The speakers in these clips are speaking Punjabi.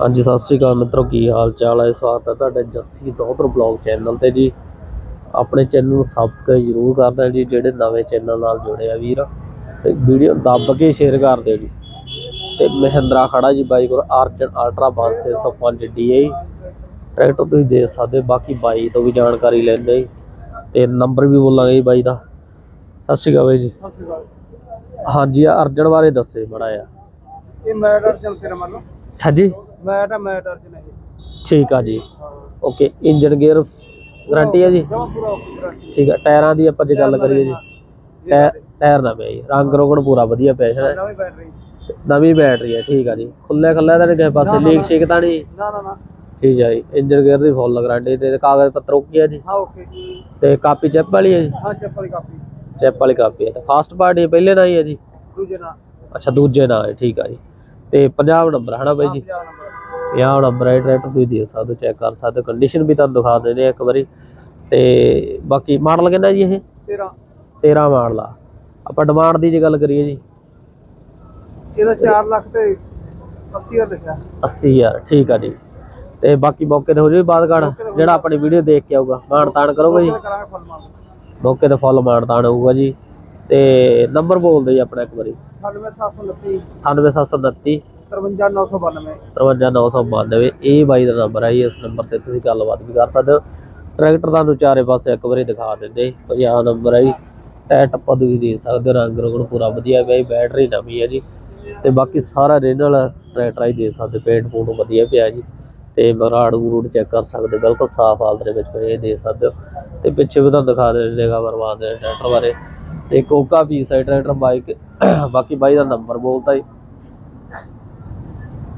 ਹਾਂਜੀ ਸਤਿ ਸ਼੍ਰੀ ਅਕਾਲ ਮਿੱਤਰੋ ਕੀ ਹਾਲ ਚਾਲ ਹੈ? ਸਵਾਗਤ ਹੈ ਤੁਹਾਡੇ ਜੱਸੀ ਦੋਹਤਰ ਬਲੌਗ ਚੈਨਲ ਤੇ ਜੀ। ਆਪਣੇ ਚੈਨਲ ਨੂੰ ਸਬਸਕ੍ਰਾਈਬ ਜਰੂਰ ਕਰਨਾ ਜੀ ਜਿਹੜੇ ਨਵੇਂ ਚੈਨਲ ਨਾਲ ਜੁੜੇ ਆ ਵੀਰ। ਤੇ ਵੀਡੀਓ ਦੱਬ ਕੇ ਸ਼ੇਅਰ ਕਰ ਦਿਓ ਜੀ। ਤੇ ਮਹਿੰਦਰਾ ਖੜਾ ਜੀ ਬਾਈ ਕੋਲ ਅਰਜਨ ਅਲਟਰਾ 5605 DI ਟਰੈਕਟਰ ਤੁਸੀਂ ਦੇ ਸਕਦੇ। ਬਾਕੀ ਬਾਈ ਤੋਂ ਵੀ ਜਾਣਕਾਰੀ ਲੈਂਦੇ ਜੀ। ਤੇ ਨੰਬਰ ਵੀ ਬੋਲਾਂਗੇ ਜੀ ਬਾਈ ਦਾ। ਸਤਿ ਸ਼੍ਰੀ ਅਕਾਲ ਬਾਈ ਜੀ। ਹਾਂਜੀ ਅਰਜਨ ਬਾਰੇ ਦੱਸੇ ਬੜਾ ਆ ਇਹ ਮੈਟ ਅਰਜਨ ਫਿਰ ਮੰਨ ਲਓ ਹਾਂਜੀ? ਮੈਟ ਆ ਮੈਟ ਅਰਜਨ ਇਹ ਠੀਕ ਆ ਜੀ। ਓਕੇ ਇੰਜਨ ਗੇਅਰ ਗਾਰੰਟੀ ਹੈ ਜੀ? ਜਮਾ ਪੂਰਾ ਓਕੇ ਗਾਰੰਟੀ ਠੀਕ ਆ ਟਾਇਰਾਂ ਦੀ ਆਪਾਂ ਜੇ ਗੱਲ ਕਰੀਏ ਜੀ। ਟਾਇਰ ਟਾਇਰ ਨਾ ਪਿਆ ਜੀ। ਰੰਗ ਰੋਗਣ ਪੂਰਾ ਵਧੀਆ ਪਿਆ ਹੈ। ਨਵੀਂ ਬੈਟਰੀ ਨਵੀਂ ਬੈਟਰੀ ਹੈ ਠੀਕ ਆ ਜੀ। ਖੁੱਲੇ ਖੁੱਲੇ ਤਾਂ ਨਹੀਂ ਕਿਸੇ ਪਾਸੇ ਲੀਕ ਸ਼ੀਕ ਤਾਂ ਨਹੀਂ। ਨਾ ਨਾ ਨਾ। ਠੀਕ ਆ ਜੀ। ਇੰਜਨ ਗੇਅਰ ਦੀ ਫੁੱਲ ਗਾਰੰਟੀ ਤੇ ਕਾਗਜ਼ ਪੱਤਰ ਓਕੇ ਆ ਜੀ? ਹਾਂ ਓਕੇ ਤੇ ਕਾਪੀ ਚੈਪ ਵਾਲੀ ਹੈ ਜੀ? ਹਾਂ ਚੱਪਲ ਕਾਪੀ। ਚੈਪ ਵਾਲੀ ਕਾਪੀ ਹੈ। ਤੇ ਫਾਸਟ ਪਾਰਟੀ ਪਹਿਲੇ ਨਾਲ ਹੀ ਹੈ ਜੀ? ਦੂਜੇ ਨਾਲ। ਅੱਛਾ ਦੂਜੇ ਨਾਲ ਹੈ ਠੀਕ ਆ ਜੀ। ਤੇ ਪੰਜਾਬ ਨੰਬਰ ਹੈ ਨਾ ਬਾਈ ਜੀ? 50 ਨੰਬਰ। ਹੈ ਟਰੈਕਟਰ ਤੁਸੀਂ ਦੇਖ ਸਕਦੇ ਚੈੱਕ ਕਰ ਸਕਦੇ ਕੰਡੀਸ਼ਨ ਵੀ ਤੁਹਾਨੂੰ ਦਿਖਾ ਦਿੰਦੇ ਆ ਇੱਕ ਵਾਰੀ। ਤੇ ਬਾਕੀ ਮਾਡਲ ਕਿੰਨਾ ਜੀ ਇਹ? 13 13 ਮਾਡਲ ਆ। ਆਪਾਂ ਡਿਮਾਂਡ ਦੀ ਜੇ ਗੱਲ ਕਰੀਏ ਜੀ। ਇਹਦਾ 4 ਲੱਖ ਤੇ 80 ਹਜ਼ਾਰ ਲਿਖਿਆ। 80000 ਠੀਕ ਆ ਜੀ। ਤੇ ਬਾਕੀ ਮੌਕੇ ਤੇ ਹੋ ਜਾਵੇ ਬਾਦ ਕਾਰਡ ਜਿਹੜਾ ਆਪਣੀ ਵੀਡੀਓ ਦੇਖ ਕੇ ਆਊਗਾ। ਮਾਣ ਤਾਣ ਕਰੋਗੇ ਜੀ? ਮੌਕੇ ਤੇ ਫੁੱਲ ਮਾਣ ਤਾਣ ਹੋਊਗਾ ਜੀ। ਤੇ ਨੰਬਰ ਬੋਲ ਦਿਓ ਜੀ ਆਪਣਾ ਇੱਕ ਵਾਰੀ। 9729 98729 53992 53992 ਇਹ ਬਾਈ ਦਾ ਨੰਬਰ ਹੈ ਜੀ ਇਸ ਨੰਬਰ ਤੇ ਤੁਸੀਂ ਗੱਲਬਾਤ ਵੀ ਕਰ ਸਕਦੇ ਹੋ। ਟਰੈਕਟਰ ਤੁਹਾਨੂੰ ਚਾਰੇ ਪਾਸੇ ਇੱਕ ਵਾਰੀ ਦਿਖਾ ਦਿੰਦੇ। ਪੰਜਾਬ ਨੰਬਰ ਹੈ ਜੀ ਟਾਇਰ ਟੱਪਾ ਤੁਸੀਂ ਦੇ ਸਕਦੇ ਹੋ ਰੰਗ ਰੋਗਣ ਪੂਰਾ ਵਧੀਆ ਪਿਆ ਜੀ ਬੈਟਰੀ ਨਵੀਂ ਹੈ ਜੀ। ਤੇ ਬਾਕੀ ਸਾਰਾ ਰੀਨਲ ਟਰੈਕਟਰ ਹੀ ਦੇ ਸਕਦੇ ਪੇਂਟ ਪੂੰਟ ਵਧੀਆ ਪਿਆ ਜੀ। ਤੇ ਮਰਾੜ ਰੂਡ ਚੈੱਕ ਕਰ ਸਕਦੇ ਹੋ, ਬਿਲਕੁਲ ਸਾਫ਼ ਹਾਲਤ ਦੇ ਵਿੱਚ ਇਹ ਦੇ ਸਕਦੇ ਹੋ। ਤੇ ਪਿੱਛੇ ਵੀ ਤੁਹਾਨੂੰ ਦਿਖਾ ਦੇ ਦੇਗਾ ਬਰਬਾਦ ਟਰੈਕਟਰ ਬਾਰੇ। ਤੇ ਕੋਕਾ ਪੀਸ ਹੈ ਟਰੈਕਟਰ ਬਾਈਕ ਬਾਕੀ ਬਾਈ ਦਾ ਨੰਬਰ ਬੋਲਤਾ ਜੀ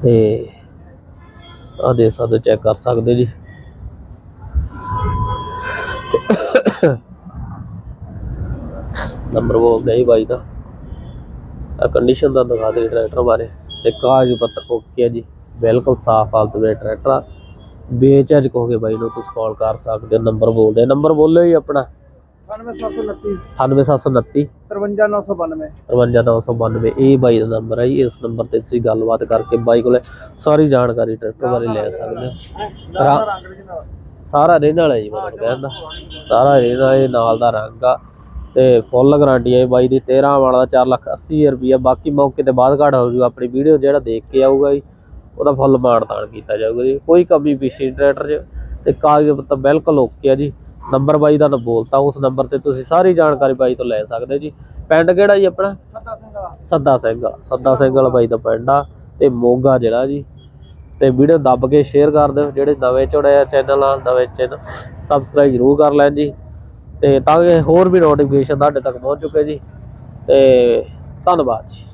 ਤੇ ਆ ਦੇ ਸਕਦੇ ਚੈੱਕ ਕਰ ਸਕਦੇ ਜੀ। ਨੰਬਰ ਬੋਲਦਾ ਹੀ ਬਾਈ ਦਾ। ਆ ਕੰਡੀਸ਼ਨ ਦਾ ਦਿਖਾ ਦੇ ਟਰੈਕਟਰ ਬਾਰੇ। ਤੇ ਕਾਗਜ਼ ਪੱਤਰ ਓਕੇ ਜੀ। ਬਿਲਕੁਲ ਸਾਫ਼ ਹਾਲਤ ਵਿੱਚ ਟਰੈਕਟਰ ਆ। ਬੇਚੱਜ ਕਹੋਗੇ ਬਾਈ ਨੂੰ ਤੁਸੀਂ ਕਾਲ ਕਰ ਸਕਦੇ ਹੋ ਨੰਬਰ ਬੋਲਦੇ ਨੰਬਰ ਬੋਲੋ ਜੀ ਆਪਣਾ। 9729 98729 53992 55992 ਇਹ ਬਾਈ ਦਾ ਨੰਬਰ ਹੈ ਜੀ। ਇਸ ਨੰਬਰ ਤੇ ਤੁਸੀਂ ਗੱਲਬਾਤ ਕਰਕੇ ਬਾਈ ਕੋਲੇ ਸਾਰੀ ਜਾਣਕਾਰੀ ਟਰੈਕਟਰ ਬਾਰੇ ਲੈ ਸਕਦੇ ਹੋ। ਸਾਰਾ ਰੇਨ ਵਾਲਾ ਜੀ ਮਤਲਬ ਕਹਿੰਦਾ ਸਾਰਾ ਰੇਨ ਵਾਲਾ ਨਾਲ ਦਾ ਰੰਗ ਆ। ਤੇ ਫੁੱਲ ਗਾਰੰਟੀ ਹੈ ਬਾਈ ਦੀ। 13 ਵਾਲਾ ਦਾ 4 ਲੱਖ 80 ਹਜ਼ਾਰ ਰੁਪਈਆ। ਬਾਕੀ ਮੌਕੇ ਤੇ ਬਾਅਦ ਘਾਟ ਹੋ ਜੂਗਾ। ਆਪਣੀ ਵੀਡੀਓ ਜਿਹੜਾ ਦੇਖ ਕੇ ਆਊਗਾ ਜੀ ਉਹਦਾ ਫੁੱਲ ਮਾਣ ਤਾਣ ਕੀਤਾ ਜਾਊਗਾ ਜੀ। ਕੋਈ ਕਮੀ ਪੇਸ਼ੀ ਟਰੈਕਟਰ 'ਚ ਤੇ ਕਾਗਜ਼ ਪੱਤਰ ਬਿਲਕੁਲ ਓਕੇ ਆ ਜੀ। ਨੰਬਰ ਬਾਈ ਦਾ ਨਾ ਬੋਲਤਾ ਉਸ ਨੰਬਰ ਤੇ ਤੁਸੀਂ ਸਾਰੀ ਜਾਣਕਾਰੀ ਬਾਈ ਤੋਂ ਲੈ ਸਕਦੇ ਜੀ। ਪਿੰਡ ਕਿਹੜਾ ਜੀ ਆਪਣਾ? ਸੱਤਾ ਸਿੰਘ ਵਾਲਾ। ਸੱਦਾ ਸਿੰਘ ਵਾਲਾ। ਸੱਦਾ ਸਿੰਘ ਵਾਲਾ ਬਾਈ ਦਾ ਪਿੰਡ ਆ ਤੇ ਮੋਗਾ ਜ਼ਿਲ੍ਹਾ ਜੀ। ਤੇ ਵੀਡੀਓ ਦੱਬ ਕੇ ਸ਼ੇਅਰ ਕਰ ਦਿਓ ਜਿਹੜੇ ਨਵੇਂ ਜੁੜੇ ਆ ਚੈਨਲ ਨਾਲ ਨਵੇਂ ਚੈਨਲ ਸਬਸਕ੍ਰਾਈਬ ਜ਼ਰੂਰ ਕਰ ਲੈਣ ਜੀ। ਤੇ ਤਾਂ ਕਿ ਹੋਰ ਵੀ ਨੋਟੀਫਿਕੇਸ਼ਨ ਤੁਹਾਡੇ ਤੱਕ ਪਹੁੰਚ ਚੁੱਕੇ ਜੀ। ਤੇ ਧੰਨਵਾਦ ਜੀ।